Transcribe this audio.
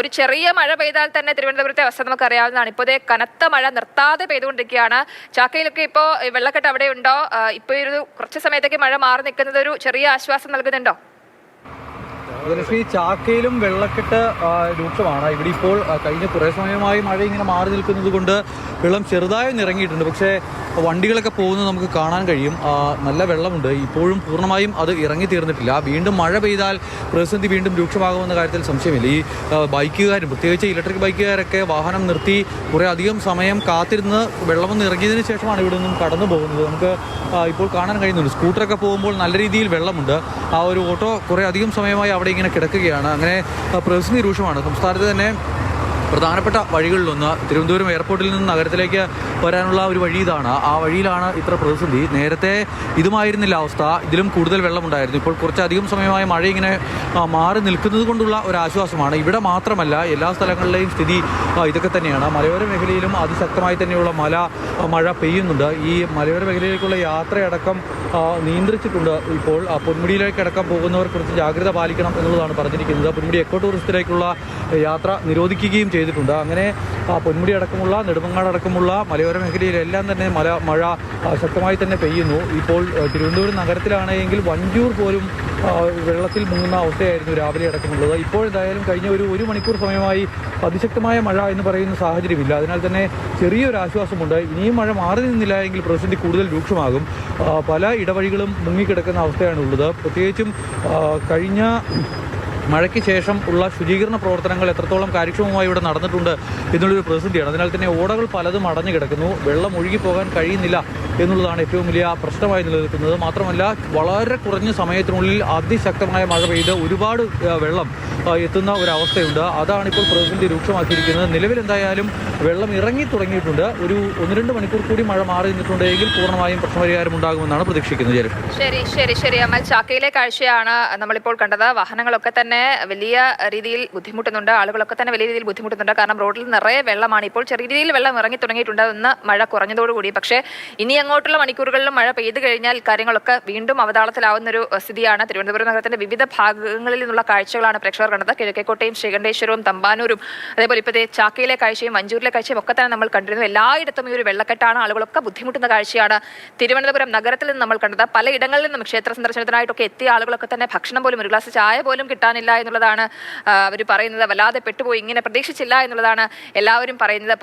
ഒരു ചെറിയ മഴ പെയ്താൽ തന്നെ തിരുവനന്തപുരത്തെ അവസ്ഥ നമുക്ക് അറിയാവുന്നതാണ് ഇപ്പോൾ കനത്ത മഴ നിർത്താതെ പെയ്തുകൊണ്ടിരിക്കുകയാണ്. ചാക്കയിലൊക്കെ ഇപ്പോൾ വെള്ളക്കെട്ട് അവിടെ ഉണ്ടോ? ഇപ്പോൾ ഒരു കുറച്ച് സമയത്തേക്ക് മഴ മാറി നിൽക്കുന്നത് ഒരു ചെറിയ ആശ്വാസം നൽകുന്നുണ്ടോ? ശ്രീ ചാക്കയിലും വെള്ളക്കെട്ട് രൂക്ഷമാണ്. ഇവിടെ ഇപ്പോൾ കഴിഞ്ഞ കുറേ സമയമായി മഴ ഇങ്ങനെ മാറി നിൽക്കുന്നത് കൊണ്ട് വെള്ളം ചെറുതായും ഇറങ്ങിയിട്ടുണ്ട് പക്ഷേ വണ്ടികളൊക്കെ പോകുന്നത് നമുക്ക് കാണാൻ കഴിയും. നല്ല വെള്ളമുണ്ട്. ഇപ്പോഴും പൂർണമായും അത് ഇറങ്ങി തീർന്നിട്ടില്ല. വീണ്ടും മഴ പെയ്താൽ പ്രതിസന്ധി വീണ്ടും രൂക്ഷമാകുമെന്ന കാര്യത്തിൽ സംശയമില്ല. ഈ ബൈക്കുകാരും പ്രത്യേകിച്ച് ഇലക്ട്രിക് ബൈക്കുകാരൊക്കെ വാഹനം നിർത്തി കുറേ അധികം സമയം കാത്തിരുന്ന് വെള്ളമൊന്ന് ഇറങ്ങിയതിന് ശേഷമാണ് ഇവിടെ നിന്നും കടന്നു പോകുന്നത്. നമുക്ക് ഇപ്പോൾ കാണാൻ കഴിയുന്നുണ്ട്. സ്കൂട്ടറൊക്കെ പോകുമ്പോൾ നല്ല രീതിയിൽ വെള്ളമുണ്ട്. ആ ഒരു ഓട്ടോ കുറേ അധികം സമയമായി അവിടെ ഇങ്ങനെ കിടക്കുകയാണ്. അങ്ങനെ പ്രതിസന്ധി രൂക്ഷമാണ്. സംസ്ഥാനത്ത് തന്നെ പ്രധാനപ്പെട്ട വഴികളിലൊന്ന് തിരുവനന്തപുരം എയർപോർട്ടിൽ നിന്ന് നഗരത്തിലേക്ക് വരാനുള്ള ഒരു വഴി ഇതാണ്. ആ വഴിയിലാണ് ഇത്ര പ്രതിസന്ധി. നേരത്തെ ഇതുമായിരുന്നില്ല അവസ്ഥ. ഇതിലും കൂടുതൽ വെള്ളമുണ്ടായിരുന്നു. ഇപ്പോൾ കുറച്ചധികം സമയമായി മഴ ഇങ്ങനെ മാറി നിൽക്കുന്നത് കൊണ്ടുള്ള ഒരു ആശ്വാസമാണ്. ഇവിടെ മാത്രമല്ല എല്ലാ സ്ഥലങ്ങളിലെയും സ്ഥിതി ഇതൊക്കെ തന്നെയാണ്. മലയോര മേഖലയിലും അതിശക്തമായി തന്നെയുള്ള മല മഴ പെയ്യുന്നുണ്ട്. ഈ മലയോര മേഖലയിലേക്കുള്ള യാത്രയടക്കം നിയന്ത്രിച്ചിട്ടുണ്ട്. ഇപ്പോൾ പൊന്മുടിയിലേക്ക് അടക്കം പോകുന്നവർ കുറച്ച് ജാഗ്രത പാലിക്കണം എന്നുള്ളതാണ് പറഞ്ഞിരിക്കുന്നത്. പൊന്മുടി എക്കോ ടൂറിസ്റ്റിലേക്കുള്ള യാത്ര നിരോധിക്കുകയും ചെയ്തിട്ടുണ്ട്. അങ്ങനെ പൊന്മുടി അടക്കമുള്ള നെടുമങ്ങാട് അടക്കമുള്ള മലയോര മേഖലയിലെല്ലാം തന്നെ മല മഴ ശക്തമായി തന്നെ പെയ്യുന്നു. ഇപ്പോൾ തിരുവനന്തപുരം നഗരത്തിലാണെങ്കിൽ വഞ്ചൂർ പോലും വെള്ളത്തിൽ മുങ്ങുന്ന അവസ്ഥയായിരുന്നു രാവിലെ അടക്കമുള്ളത്. ഇപ്പോൾ എന്തായാലും കഴിഞ്ഞ ഒരു ഒരു മണിക്കൂർ സമയമായി അതിശക്തമായ മഴ എന്ന് പറയുന്ന സാഹചര്യമില്ല. അതിനാൽ തന്നെ ചെറിയൊരു ആശ്വാസമുണ്ട്. ഇനിയും മഴ മാറി നിന്നില്ല എങ്കിൽ പ്രതിസന്ധി കൂടുതൽ രൂക്ഷമാകും. പല ഇടവഴികളും മുങ്ങിക്കിടക്കുന്ന അവസ്ഥയാണുള്ളത്. പ്രത്യേകിച്ചും കഴിഞ്ഞ മഴയ്ക്ക് ശേഷം ഉള്ള ശുചീകരണ പ്രവർത്തനങ്ങൾ എത്രത്തോളം കാര്യക്ഷമമായി ഇവിടെ നടന്നിട്ടുണ്ട് എന്നുള്ളൊരു പ്രതിസന്ധിയാണ്. അതിനാൽ തന്നെ ഓടകൾ പലതും അടഞ്ഞു കിടക്കുന്നു. വെള്ളം ഒഴുകിപ്പോകാൻ കഴിയുന്നില്ല എന്നുള്ളതാണ് ഏറ്റവും വലിയ പ്രശ്നമായി നിലനിൽക്കുന്നത്. മാത്രമല്ല വളരെ കുറഞ്ഞ സമയത്തിനുള്ളിൽ അതിശക്തമായ മഴ പെയ്ത് ഒരുപാട് വെള്ളം എത്തുന്ന എത്തുന്ന ഒരവസ്ഥയുണ്ട്. അതാണ് ഇപ്പോൾ പ്രതിസന്ധി രൂക്ഷമാക്കിയിരിക്കുന്നത്. നിലവിൽ എന്തായാലും വെള്ളം ഇറങ്ങി തുടങ്ങിയിട്ടുണ്ട്. ഒരു ഒന്ന് രണ്ട് മണിക്കൂർ കൂടി മഴ മാറി നിന്നിട്ടുണ്ടെങ്കിൽ പൂർണമായും പ്രശ്നപരിഹാരം ഉണ്ടാകുമെന്നാണ് പ്രതീക്ഷിക്കുന്നത്. ശരി ശരി ശരി. അമൽ ചാക്കയിലെ കാഴ്ചയാണ് നമ്മളിപ്പോൾ കണ്ടത്. വാഹനങ്ങളൊക്കെ തന്നെ വലിയ രീതിയിൽ ബുദ്ധിമുട്ടുന്നുണ്ട്. ആളുകളൊക്കെ തന്നെ വലിയ രീതിയിൽ ബുദ്ധിമുട്ടുന്നുണ്ട്. കാരണം റോഡിൽ നിറയെ വെള്ളമാണ്. ഇപ്പോൾ ചെറിയ രീതിയിൽ വെള്ളം ഇറങ്ങി തുടങ്ങിയിട്ടുണ്ട്. ഇന്ന് മഴ കുറഞ്ഞതോടുകൂടി പക്ഷേ ഇനി അങ്ങോട്ടുള്ള മണിക്കൂറുകളിലും മഴ പെയ്തു കഴിഞ്ഞാൽ കാര്യങ്ങളൊക്കെ വീണ്ടും അവതാളത്തിലാവുന്ന ഒരു സ്ഥിതിയാണ്. തിരുവനന്തപുരം നഗരത്തിന്റെ വിവിധ ഭാഗങ്ങളിൽ നിന്നുള്ള കാഴ്ചകളാണ് പ്രേക്ഷകർ കണ്ടത്. കിഴക്കേക്കോട്ടയും ശ്രീകണ്ഠേശ്വരവും തമ്പാനൂരും അതേപോലെ ഇപ്പോഴത്തെ ചാക്കയിലെ കാഴ്ചയും മഞ്ചൂരിലെ കാഴ്ചയും ഒക്കെ തന്നെ നമ്മൾ കണ്ടിരുന്നു. എല്ലായിടത്തും ഈ ഒരു വെള്ളക്കെട്ടാണ് ആളുകളൊക്കെ ബുദ്ധിമുട്ടുന്ന കാഴ്ചയാണ് തിരുവനന്തപുരം നഗരത്തിൽ നിന്ന് നമ്മൾ കണ്ടത്. പലയിടങ്ങളിൽ നിന്നും ക്ഷേത്ര സന്ദർശനത്തിനായിട്ടൊക്കെ എത്തിയ ആളുകളൊക്കെ തന്നെ ഭക്ഷണം പോലും ഒരു ഗ്ലാസ് ചായ പോലും കിട്ടാനില്ല. എന്നുള്ളതാണ് അവർ പറയുന്നത്. വല്ലാതെ പെട്ടുപോയി ഇങ്ങനെ പ്രതീക്ഷിച്ചില്ല എന്നുള്ളതാണ് എല്ലാവരും പറയുന്നത്.